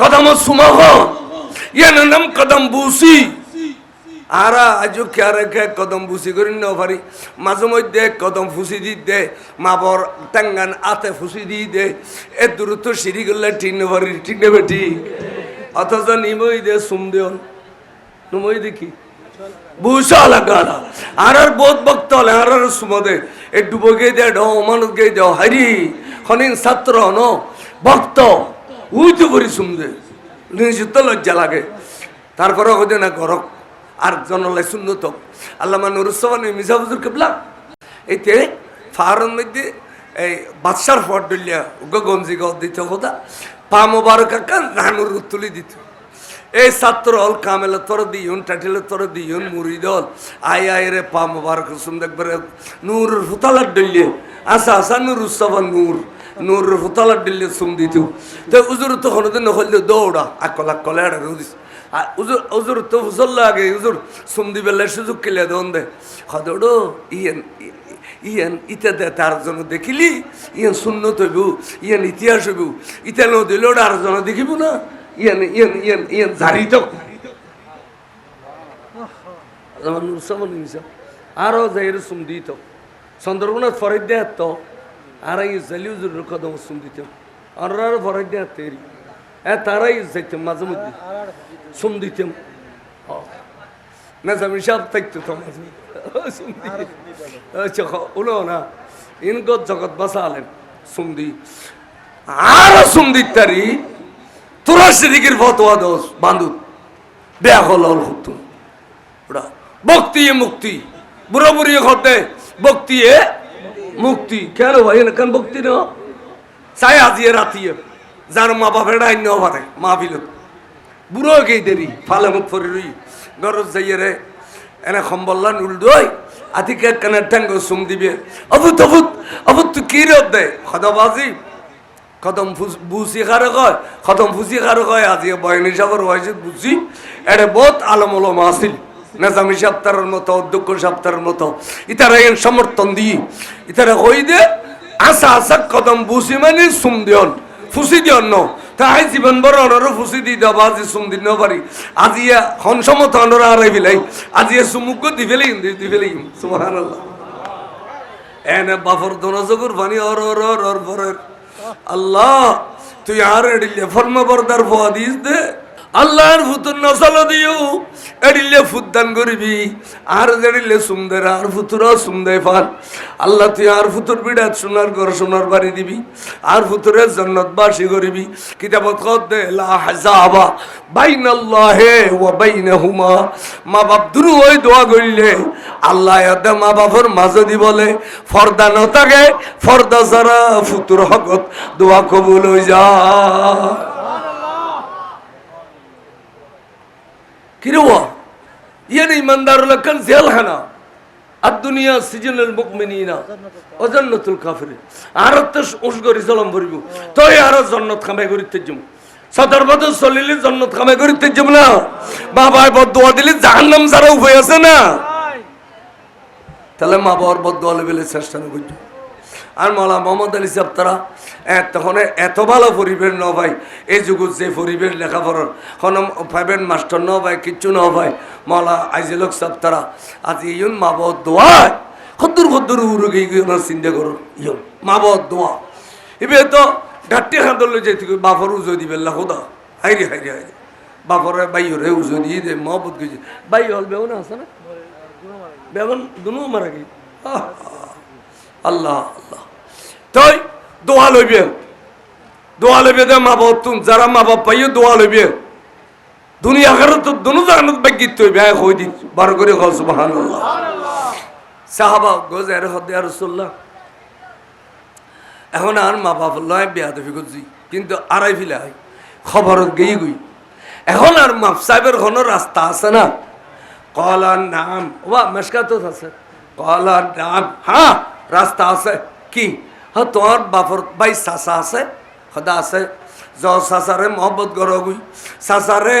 কদম সুমাহ ইয়ার নাম কদম বুসি। আরা আজও কে রেখে কদম বুসি করি ন পারি মাঝে মধ্যে কদম ফুসি দি দে, মাবর টাঙ্গান আতে ফুসি দি দে। এ দূরত্ব সিঁড়ি করলে ঠিক না পারি ঠিক নেবে ঠিক অথচ নিমই দে সুম দেন নুমই দেখি বুসা লাগালা। আর আর বোধ ভক্ত হলে আর আর সুমদে এ ডুবো গে দে, ঢো মানুষ গে দেও হারি। খনিন ছাত্র ন ভক্ত উই তো করি সুমদে নিজে তো লজ্জা লাগে। তারপরে হতে না গরক আর জনলাই শূন্য তো আল্লাহ নুরুসমান মিসা হুজুর কেবলা এতে ফাহারের মধ্যে এই বাদশার ফট ডলিয়া উগ্র গঞ্জি গদ দিত কথা পা মোবারক কান নানুর তুলি দিত। এই ছাত্র হল কামেল, তোর দিয়ন, টাটিল, তোর দিয়ন মুড়ি দল আই আই রে পা মোবারক সুম দেখবারে নূর ফুতালার ডলিয়ে আসা আসা নুর উৎসবান নূর। নূর ফুতালার ডলিয়ে সুম দিত তো উজুর তো হনদিন হইলে দৌড়া। আকল আকল এড়া রুদিস আর উজুর উজুর তো ফুসল লাগে উজুর সুম দিবেলে সুযোগ কিলে দন দে। হদড়ো ইয়েন, ইয়ান ইতে দে তার জন্য দেখিলি? ইয়ান শূন্য তৈব ইয়ান ইতিহাস হইব। ইতে ন দিল আর জন দেখিব না? ইয়ান ইয়ান ইয়ান ইয়ান তো। আরও যাইর সুম দিত। চন্দ্রগুণাত ফরাই দে তো। আর এই জালিউজুর কদম সুম দিত আর আর ফরাই দে তেরি এ তারাই যাইতাম মাঝে মধ্যে সুম দিতাম না জামি সাহেব থাকতো তো মাঝে দিয়ে আচ্ছা উলো না ইনগত জগৎ বাঁচালেন সুমদি আর সুমদি তারি তোরা সিদিকের ফতোয়া দোষ বান্ধব বেয়া হল হতুম ওরা ভক্তি মুক্তি বুড়ো বুড়ি ঘটে ভক্তি মুক্তি। কেন ভাই? কেন ভক্তি ন চাই আজিয়ে রাতিয়ে। যার মা বাপের আইন পারে মা বিলত বুড়ো গেই দেরি। ফালে মুখ ফরি রই। গরজ যাইয়ে রে। এনে সম্বল্লান উল্ডই আতিকে কানে ঠ্যাঙ্গ সুম দিবে। অবুত অবুত অবুত তুই কি রোদ দে? খদবাজি খতম বুসি খারে কয়। খতম ফুসি খারে কয়। আজি বয়নি সাগর হয়েছে বুঝি এটা বহুত আলম আলম আসিল নেজামি সপ্তাহের মতো, অধ্যক্ষ সপ্তাহের মতো। ইতারা এর সমর্থন দিই। ইতারা কই দে? আসা আসা কদম বুসি মানে সুম দিয়ন। ফুসি দিয়ন ন। তাই জীবন বড় অনর ফুসি দি দেব, আজি সুম দিন পারি। আজি হন সমত অনর আর ফেলাই। আজি সুমুক দি ফেলাই দি ফেলাই। সুবহানাল্লাহ। এনে বাফর দনজগুর পানি অর অর অর অর আল্লাহ, তুই আর এডিলে ফর্মা বর্দার ফদিস দে। আল্লাহর ফুতুর নসল দিও, এডিলে ফুদ্দান করিবি, আর জেডিলে সুন্দর, আর ফুতুর সুন্দর ফান আল্লাহ তুই আর ফুতুর বিড়াত সোনার ঘর, সোনার বাড়ি দিবি, আর ফুতুরের জন্নত বাসি করিবি। কিতাবত কদ দে, লা হাজাবা বাইনাল্লাহে ওয়া বাইনাহুমা। মা বাপ দুরু ওই দোয়া করিলে, আল্লাহ এতে মা বাপর মাঝে দি বলে, ফর্দা ন থাকে, ফর্দা ছাড়া ফুতুর হকত দোয়া কবুল হয়ে যায়। কিরে ওয়া ইয়ান ইমানদার লক্ষণ জেলখানা? আর দুনিয়া সিজনের মুকমিনা অজান্নতুল কাফির আর তো উসগরি জলম ভরিব। তই আর জন্নত খামাই করিতে যাম সদর বদল চলিলে জন্নত খামাই করিতে যাম না? বাবায় বদুয়া দিলে জাহান্নাম যারা উভয় আছে না? তাহলে মা বাবার বদুয়া লেভেলে চেষ্টা না করছ আর মৌলা মোহাম্মদ আলী সাহেব, তারা তখন এত ভালো পরিবেশ ন ভাই। এই যুগত যে পরিবেশ লেখাপড়ার কোন পাইবেন মাস্টার ন ভাই, কিচ্ছু ন ভাই। মৌলা আইজিলক সাহেব, তারা আজ ইয়ন মা বাবার দোয়ায় খদ্দুর খদ্দুর উড়ে গিয়ে চিন্তা করো ইয়ন মা বাবার দোয়া। এবে তো ঘাটটি খাঁদল যে বাপর উজো দিবে খোদা। হাইরে হাইরে হাইরে। বাপরে বাইরে উজো দিয়ে দে মহব্বত গেছে বাই হল বেউন আছে না? বেবন দুনু মারা গেছে আল্লাহ আল্লাহ। তই দোয়া লইবে। দোয়া লইবে দে মা তুমি, যারা মা বাপ পাইয়ে দোয়া লইবে। দুনিয়া ঘরে তো দুনু জানাত বাগিত তুই ব্যয় হই দি বার করে সাহাবা হদে রাসূলুল্লাহ এখন আর মা বাপ লয় বিয়া দেবি কিন্তু আড়াই ফিলাই খবরত গেই গই। এখন আর মাপ সাহেবের কোনো রাস্তা আছে না। কলার নাম, ওয়া, মেশকাত আছে। কলার নাম হ্যাঁ। রাস্তা আছে কি হ্যাঁ তোমার বাপর ভাই চাচা আছে সদা আছে জ সাসারে মহব্বত করগুই সাসারে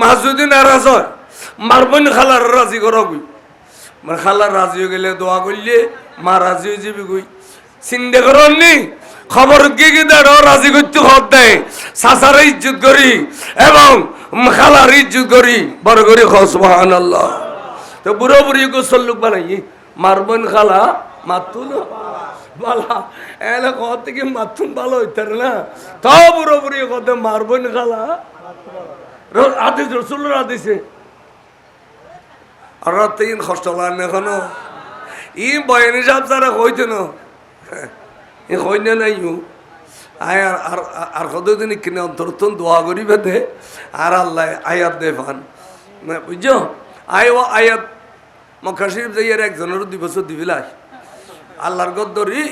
মা যদি নারাজ হয় মারবন খালার রাজি করা গই। মার খালার রাজি হয়ে গেলে দোয়া করলে মা রাজি হয়ে যাবি গই। চিন্তা করেন নি খবর কি কি দেয় রাজি করতে খবর দেয় সাসার ইজ্জত করি এবং খালার ইজ্জত করি বড় করি খসবাহান আল্লাহ তো বুড়ো বুড়ি গোসল লোক বানাই। মারবন খালা মাতুল বালা, এলে কত থেকে মাতুন ভালো হইতারে না? তাও বুড়ো বুড়ি কত মারবন খালা। আদিস রসুল্লার আদিসে আর তিন কষ্ট লান এখনও ই বয়ানি সাহেব যারা কইতে ন। ই নাই আয় আর আর আর কতদিন কিনে অন্তরতন দোয়া করি বেঁধে আর আল্লাহ আয়াত দে ফান বুঝছ আয় ও আয়াত মক্কা শরীফ যাইয়ার একজনের দুই বছর দিবিলাই আল্লাহর গদ্দরি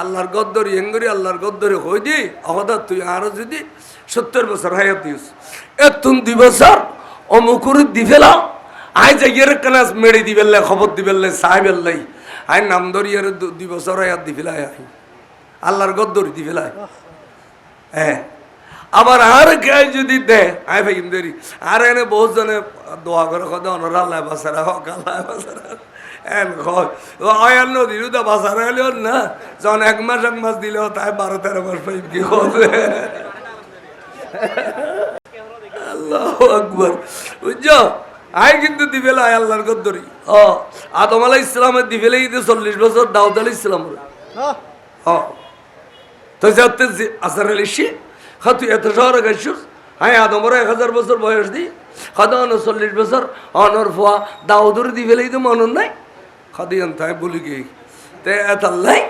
আল্লাহর গদ্দরি এঙ্গরি আল্লাহর গদ্দরি কই দি, অহদা তুই আরও যদি সত্তর বছর হায়াত দিস। এ তুম দুই বছর অমুকুর দি ফেলাম আই যাইয়ার কানাস মেড়ে দিবেললে খবর দিবেললে সাহেবেল্লাই আই নাম ধরিয়ার দুই বছর হায়াত দি ফেলাই আই আল্লাহর গদ্দরি দি ফেলাই হ্যাঁ আবার আর কে যদি দে আই ভাই দেরি আর এনে বহুত জনে দোয়া করে কদে অনর আল্লাহ হক, আল্লাহ বাসারা এন নদীর তো বাসারা এলেও না যখন এক মাস এক মাস দিলেও তাই বারো তেরো মাস পাই কি হবে আল্লাহ আকবর। বুঝছ? আই কিন্তু দিবেলা আয় আল্লাহর গদ্দরি। ও আদম আলাহ ইসলামের ঈদে চল্লিশ বছর দাউদ ও তো যাতে আসার আলী হ্যাঁ তুই এত শহরে গেছিস? হ্যাঁ আদমর এক হাজার বছর বয়স দি। খাদা চল্লিশ বছর অনর ফোয়া। দাউদর দি ফেলেই তো মনন নাই? খাদি তাই বলি গিয়ে তে এতাল্লাই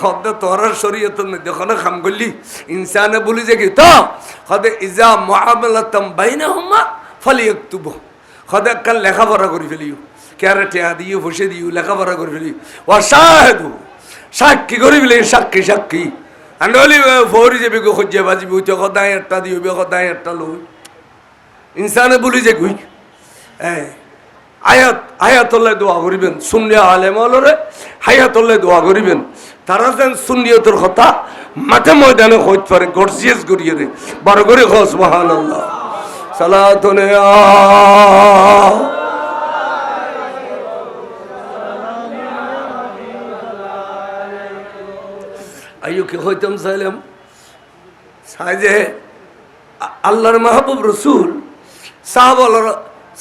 খদ্দে তোরার শরীয়ত যখন খাম করলি ইনসানে বলি যে কি, তো খদে ইজা মহামেলাতম বাইনা হুমা ফলি একটুব খদে কাল লেখাপড়া করে ফেলিও। কেয়ারে টেয়া দিও বসে দিও, লেখাপড়া করে ফেলিও। ও সাহেদু সাক্ষী করি ফেলি, সাক্ষী সাক্ষী। আন্ডলি ফৌরি যাবি গো, খুঁজে বাজিবি, উঠে সদায় একটা দিবি সদায় একটা লই। ইনসানে বলি যে গুই হ্যাঁ আয়াত আয়াতল্লাহ দোয়া করিবেন। সুন্নিয়া আলেম অলরে হায়াতল্লাহ দোয়া করিবেন। তারা যেন সুন্নিয়তের কথা মাঠে ময়দানে হইতে পারে, গর্জিয়াস করিয়ে দে বারো করে খস মহান আল্লাহ সালাতনে আইয়ুকে হইতাম চাইলাম চাই যে আল্লাহর মাহবুব রসুল সাহাবলর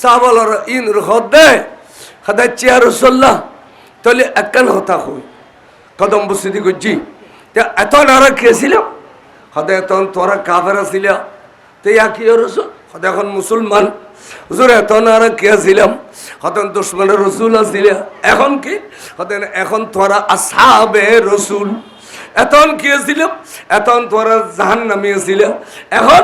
সাহাবলর ইন হদ দে। হদায় চেয়ার রসল্লাহ তাহলে একখান হতা হই কদম বসিদি করছি এত নারা খেয়েছিল হদে এত তোরা কাফের ছিল তো ইয়া কি রসুল? হদে এখন মুসলমান। হুজুর, এত নারা খেয়েছিলাম হতেন দুশ্মনের রসুল আছিল। এখন কি? হতেন এখন তোরা আসাবে রসুল। এতন কি ছিল এতন তোরা জাহান নামিয়েছিল এখন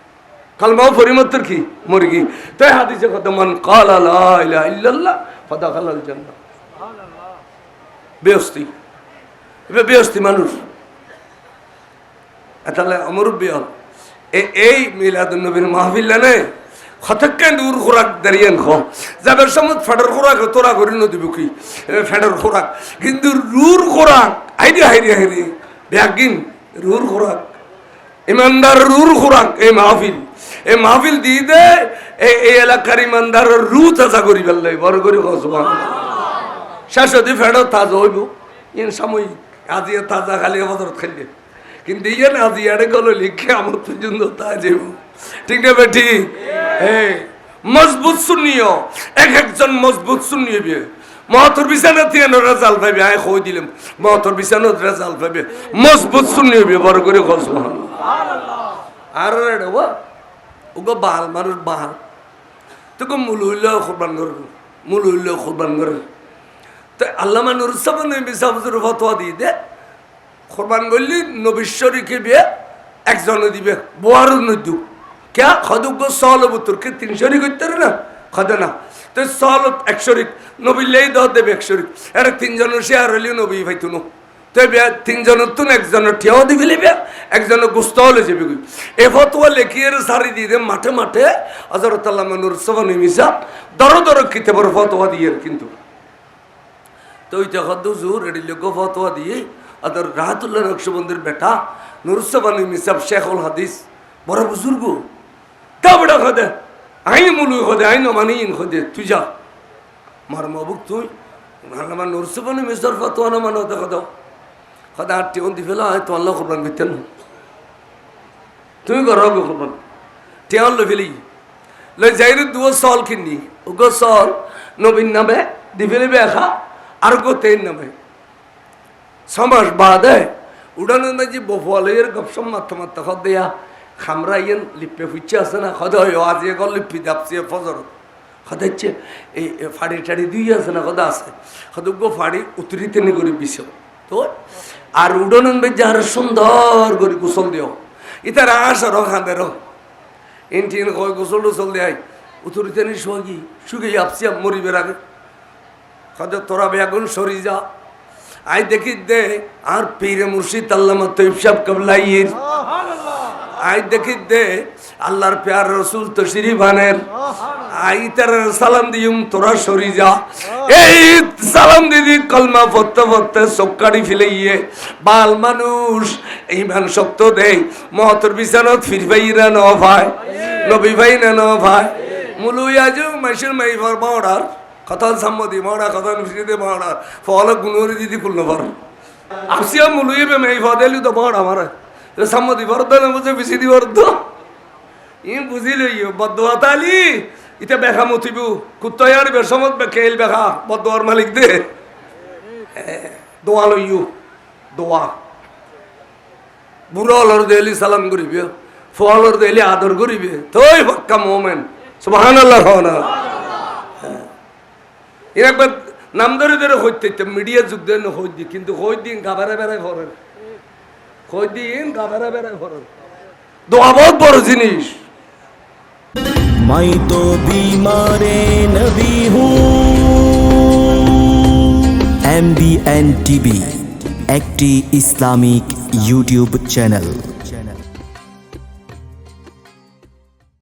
কালমাও পরিমত্তর কি? মুরগি। তাই হাদিসে কত মান কাল আল্লাহ ইল্লাল্লাহ ফাদা খালাল জান্নাহ বেহস্তি। এবার বেহস্তি মানুষ। তাহলে অমরুব্বী হল। এই মিলাদুল নবীর মাহফিল নে হঠাৎ দূর খোরাক দাঁড়িয়ে খ। যাবার সময় ফেডার খোরাক তোরা করি নদীব কি ফেডার খোরাক। কিন্তু রুর খোরাক হাইরে হাইরে হাইরে। ব্যাগিন রুর খোরাক। ইমানদার রুর খোরাক এই মাহফিল। এই মাহফিল দিয়ে দে এই এলাকার ইমানদার রু তাজা করি ফেললে বড় করি হসবান শেষ হতে ফেরত তাজা হইব। ইন সাময়িক আজি তাজা খালি বদরত খাইলে। কিন্তু ইয়ে না আজি আরে গেল লিখে আমার পর্যন্ত তা যাব ঠিক না বেটি হ্যাঁ মজবুত শুনিও এক একজন মজবুত শুনিয়ে বিয়ে মহতর বিছানা তিয়ানো রেজাল পাইবে আয় কই দিলাম। মহতর বিছানো রেজাল পাইবে। মজবুত শুনিয়ে বিয়ে বড় করে খোঁজ আর রে ওগো বাল, মানুষ বাল। তোকে মূল হইলে কোরবান করব, মূল হইলে কোরবান করে তো আল্লাহ নুর সামান বিসাবজুর ফতোয়া দিয়ে দে, কোরবান করলি নবিশ্বরীকে বিয়ে একজনে দিবে, বোয়ারও নদু কে খদুগ্য সল বুতুরকে তিন শরিক করতে না? খদে না। তো সল এক শরিক নবিলেই দহ দেবে এক শরিক। এর তিনজনের শেয়ার হইলেও নবী ভাইতু নো তো তিনজনের তুন একজনের ঠিয়াও দিবি লিবে একজনের গুস্ত হলে যাবি গই এ ফতোয়া লেখিয়ে সারি দিয়ে মাঠে মাঠে হজরত আল্লাহ নুর সামান মিসা দর দর কিতে বড় ফতোয়া দিয়ে কিন্তু। তো ওই জগদ্দ জোর এটি লোক ফতোয়া দিয়ে আদর রাহাতুল্লাহ নকশবন্দির বেটা নুরুসবানি মিসাব শেখুল হাদিস বড় বুজুর্গ তা বেটা খদে আই মুলু খদে আই নমানি ইন খদে তুই যা। মার মাবুক তুই আমার নুরুসবানি মিসার ফতোয়া না মানো দেখো খদে আটটি অন্তি ফেলা হয়, তো আল্লাহ করবান করতেন। না তুমি করো গো করবান টিয়াল লো ফেলি। লো যাইরে দুও সল কিনি ওগো সল নবীন নামে দি ফেলিবে একা আর গো তেন নামে। ছমাস বাদে উড়ানো মাঝে বফলের গপসম মাথা মাথা খদ দেয়া খামরা ইয়েন লিপে ফুচে আছে না, খদ আজ এগল লিপি দাপসি ফজর। খদ হচ্ছে, এই ফাড়ি টাড়ি দুই আছে না, খদা আছে। খদ গো ফাড়ি উতরিতে নি করি তো আর উড়ানো বেজার আর সুন্দর করে গোসল দিও। ইতার আস রো খাঁদে রো ইনটিন কয় গোসল টোসল দেয় উতরিতে সোহাগি শুকে আপসি মরিবের আগে তোরা বেগুন সরি যা। আই দেখি দে, আর পীরে মুর্শিদ আল্লামা তৈব সাহেব কবলাইয়ের। আই দেখি দে, আল্লাহর প্যার রসুল তো শিরিভানের আই তার সালাম দিউম তোরা সরি যা। এই সালাম দিদি কলমা পড়তে পড়তে চক্কাড়ি ফেলে গিয়ে বাল মানুষ, ইমান শক্ত দেই, মহতর বিছানত ফির ভাইরা ন ভাই, নবী ভাই না ন ভাই। মুলুই আজু মাইসুর মাই ভর বাওড়ার কথা সাম্মতি মাওড়া কথা মিশিয়ে মাওড়া ফল গুনুরি দিদি কুল নভর আসিয়া মুলুই বে মাই ফদেলি তো বাওড়া মারে। ভর দো ই বুঝিল ইয়ে বদুয়া তালি ইতে বেখা মতিবু কুত্তয়ার বেসমত বে খেল বেখা বদুয়ার মালিক দে দোয়া লইয়ু দোয়া বুড়ো হলর দেলি সালাম করিবে ফলর দেলি আদর করিবে তোই মোমেন সুবহানাল্লাহ হনা একবার নাম ধরে ধরে হইতে মিডিয়া যুগ দেন হই দি কিন্তু হই গাবারে বেড়াই ভরেন কদিন কাপেরা বেড়ায় ফরন দোয়া বহুত বড় জিনিস। মাই তো বিমারে নবী এম বি এন টিভি, একটি ইসলামিক ইউটিউব চ্যানেল।